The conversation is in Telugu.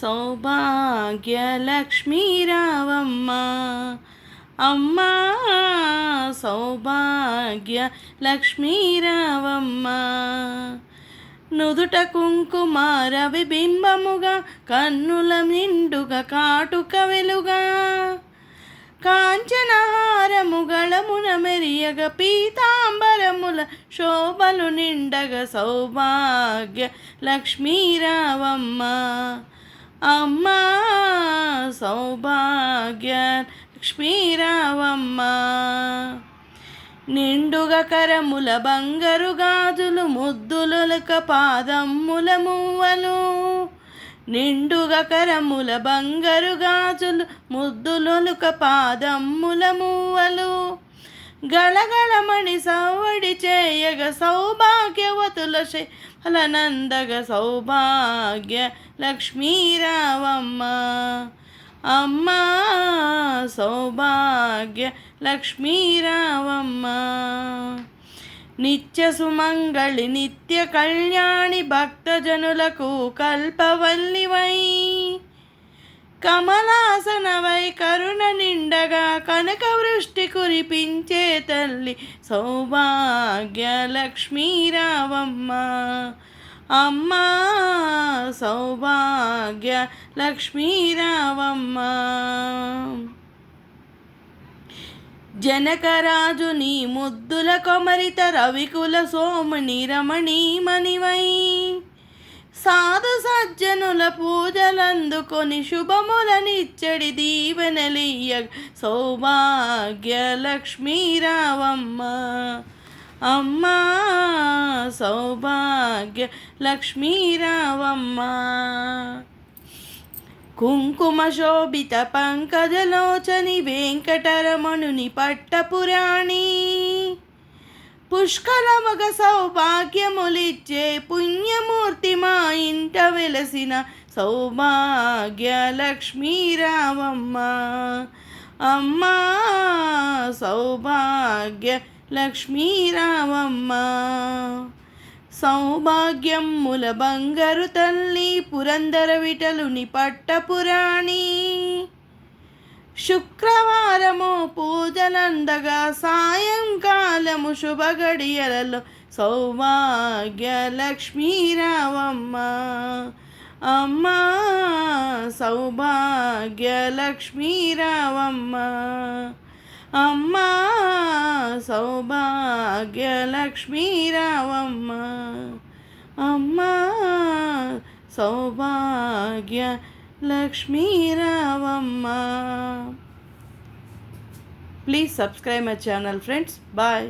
సౌభాగ్య లక్ష్మీ రావమ్మ అమ్మా సౌభాగ్య లక్ష్మీ రావమ్మ నుదుట కుంకుమార విబింబముగా కన్నుల నిండుగా కాటుక వెలుగా. కాంచనహారముగళమున మెరియగ పీతాంబరముల శోభలు నిండగ సౌభాగ్య లక్ష్మీరావమ్మ అమ్మా సౌభాగ్య లక్ష్మీరావమ్మ. నిండుగ కరముల బంగారు గాజులు ముద్దులొలక పాదమ్ముల మువ్వలు. నిండుగ కరముల బంగారు గాజులు ముద్దులొలుక పాదమ్ముల మువ్వలు. గళగళమణి సవడి చేయగ సౌభాగ్యవతుల ఫలనందగ సౌభాగ్య లక్ష్మీరావమ్మ అమ్మ సౌభాగ్య లక్ష్మీరావమ్మ నిత్య సుమంగళి నిత్య కళ్యాణి భక్తజనులకు కల్పవల్లివై కమలాసనవై కరుణ నిండగా కనక వృష్టి కురిపించే తల్లి సౌభాగ్య లక్ష్మీరావమ్మ అమ్మా సౌభాగ్య లక్ష్మీరావమ్మ జనకరాజు నీ ముద్దుల కొమరిత రవికుల సోమని రమణీమణివై సాధు సజ్జనుల పూజలందుకొని శుభములనిచ్చడి దీవెనలియ సౌభాగ్య లక్ష్మీరావమ్మ అమ్మా సౌభాగ్య లక్ష్మీరావమ్మ కుంకుమ శోభిత పంకజలోచని వెంకటరమణుని పట్టపురాణి. పుష్కలమగ సౌభాగ్యములిచ్చే పుణ్యమూర్తి మా ఇంట వెలసిన సౌభాగ్య లక్ష్మీరావమ్మ అమ్మా సౌభాగ్య లక్ష్మీరావమ్మ సౌభాగ్యముల బంగారు తల్లి పురందర విటలుని పట్టపురాణి శుక్రవారము పూజలందగా సాయంకాలము శుభగడియలలో సౌభాగ్య లక్ష్మీరావమ్మ అమ్మా సౌభాగ్య లక్ష్మీరావమ్మ అమ్మా సౌభాగ్య లక్ష్మీరావమ్మ అమ్మా Saubhagya Lakshmiravamma. Please subscribe my channel friends bye